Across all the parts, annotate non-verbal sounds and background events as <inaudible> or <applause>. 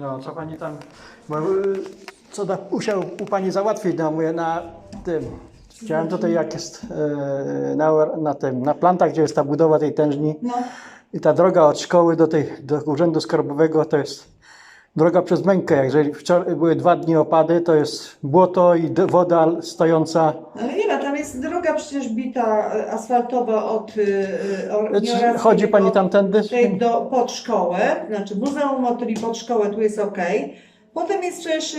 No, co pani tam. Bo, y, co da, musiał u pani załatwić no, mówię, na tym. Chciałem tutaj jak jest e, na, na tym, na plantach, gdzie jest ta budowa tej tężni No, i ta droga od szkoły do tej, do urzędu skarbowego to jest droga przez mękę. Jeżeli wczoraj były dwa dni opady, to jest błoto i woda stojąca. ale nie ma, tam jest droga przecież bita e, asfaltowa od Czy Nieorackiego chodzi pani tamtędy? tej do, pod szkołę, znaczy Muzeum Motyli pod szkołę, tu jest ok. Potem jest przecież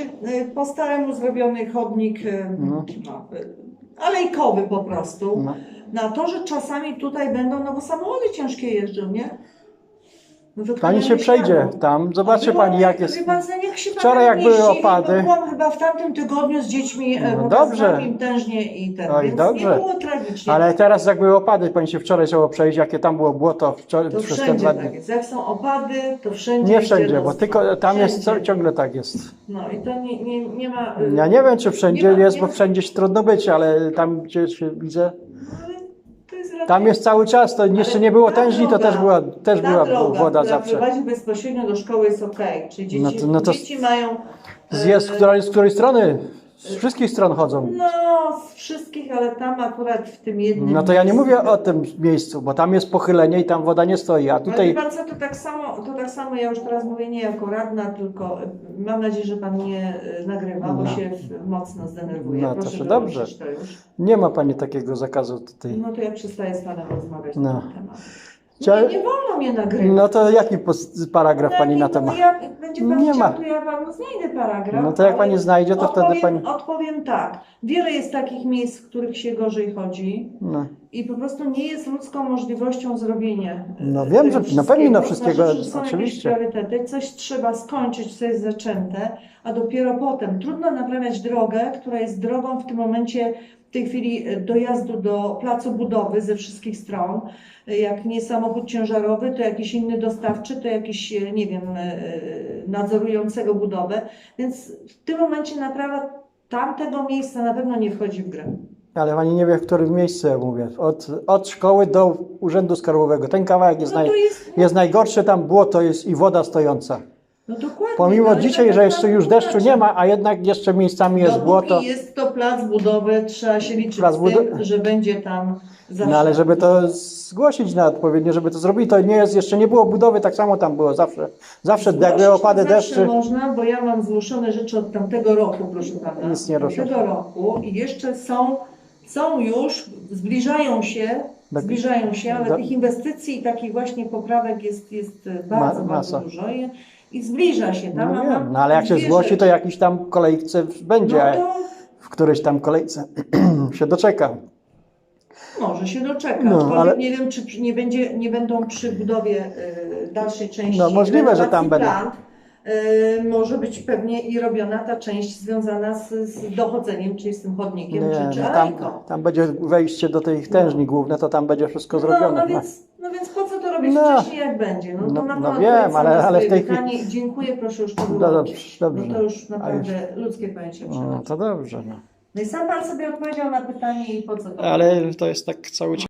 po staremu zrobiony chodnik no, y, alejkowy po prostu. No. Na to, że czasami tutaj będą, no bo samochody ciężkie jeżdżą, nie? No Pani się przejdzie tam, zobaczy pani jak jest. Pan, Wczoraj jak były opady. Byłam chyba w tamtym tygodniu z dziećmi, No no dobrze. im tężnie i ten, Oj, dobrze. nie było tragicznie. Ale teraz jak były opady, pani się wczoraj chciało przejść, jakie tam było błoto wczoraj, to przez te dwa tak dni. jest. Jak są opady, to wszędzie Nie jest wszędzie, bo tylko tam jest co, Wszędzie. ciągle tak jest. No i to nie, nie, nie ma... Ja nie wiem, czy wszędzie ma- jest, bo wszędzie się trudno być, ale tam gdzie się widzę, to jest tam jest cały czas, to jeszcze nie było tężni, to też była, też ta była droga, woda która zawsze. prowadzi bezpośrednio do szkoły jest ok. Czyli dzieci, No to- no to- dzieci mają... Z, jest, e, z której strony? Z wszystkich stron chodzą. No, z wszystkich, ale tam akurat w tym jednym... No to ja nie miejscu- mówię o tym miejscu, bo tam jest pochylenie i tam woda nie stoi, a Ale tutaj wie pan co, to tak samo, to tak samo, ja już teraz mówię nie jako radna, tylko y, mam nadzieję, że pan nie y, nagrywa, bo No. się w- mocno zdenerwuje. No, to Proszę się wyłączyć dobrze. To już. nie ma pani takiego zakazu tutaj. No to ja przestaję z panem rozmawiać No. na ten temat. Chcia- Nie, nie wolno mnie nagrywać. No to jaki pos- paragraf pani na No, temat? Jak będzie pan Nie chciał, ma. to ja panu znajdę paragraf. No to jak ale pani znajdzie, to wtedy odpowiem, pani- Odpowiem tak. Wiele jest takich miejsc, w których się gorzej chodzi. No. I po prostu nie jest ludzką możliwością zrobienia. e, No wiem, że na pewno wszystkiego. wszystkiego, Znaczy, są oczywiście. jakieś priorytety, coś trzeba skończyć, co jest zaczęte, a dopiero potem. Trudno naprawiać drogę, która jest drogą w tym momencie, w tej chwili e, dojazdu do placu budowy ze wszystkich stron. E, Jak nie samochód ciężarowy, to jakiś inny dostawczy, to jakiś, nie wiem, nadzorującego budowę. Więc w tym momencie naprawa tamtego miejsca na pewno nie wchodzi w grę. Ale pani nie wie, w którym miejscu ja mówię. Od, od szkoły do urzędu skarbowego. Ten kawałek jest, No naj, jest, jest najgorszy, tam błoto jest i woda stojąca. no dokładnie. Pomimo dzisiaj, że jeszcze już deszczu nie ma, a jednak jeszcze miejscami jest Dopóki błoto. jest to plac budowy, trzeba się liczyć Plac z tym, że będzie tam zawsze. No ale żeby to zgłosić na odpowiednio, żeby to zrobili, to nie jest, jeszcze nie było budowy, tak samo tam było zawsze. Zawsze Zgłosić opady zawsze deszczy. można, bo ja mam zgłoszone rzeczy od tamtego roku, proszę pana. Nic nie. Tamtego roku i jeszcze są, są już, zbliżają się, Tak. zbliżają się, ale tych inwestycji i takich właśnie poprawek jest, jest bardzo, Ma- bardzo dużo i, i zbliża się tam. No, wiem, no ale jak się zgłosi, to jakiś tam kolejce będzie, No to w którejś tam kolejce <clears throat> się doczeka. Może się doczeka, No, ale- nie wiem, czy nie, będzie, nie będą przy budowie y, dalszej części No, możliwe, że tam będą. Może być pewnie i robiona ta część związana z, z dochodzeniem, czyli z tym chodnikiem, Nie, czy, czy no tam, tam będzie wejście do tej tężni główne, to tam będzie wszystko zrobione. No, no, więc, no więc po co to robić No. wcześniej, jak będzie? No, to No- na no wiem, ale- ale w tej chwili-. Dziękuję, proszę już to No dobrze, dobrze. No to już naprawdę ludzkie pojęcie No to dobrze. No. No i sam Pan sobie odpowiedział na pytanie i po co to? Ale to jest tak cały czas.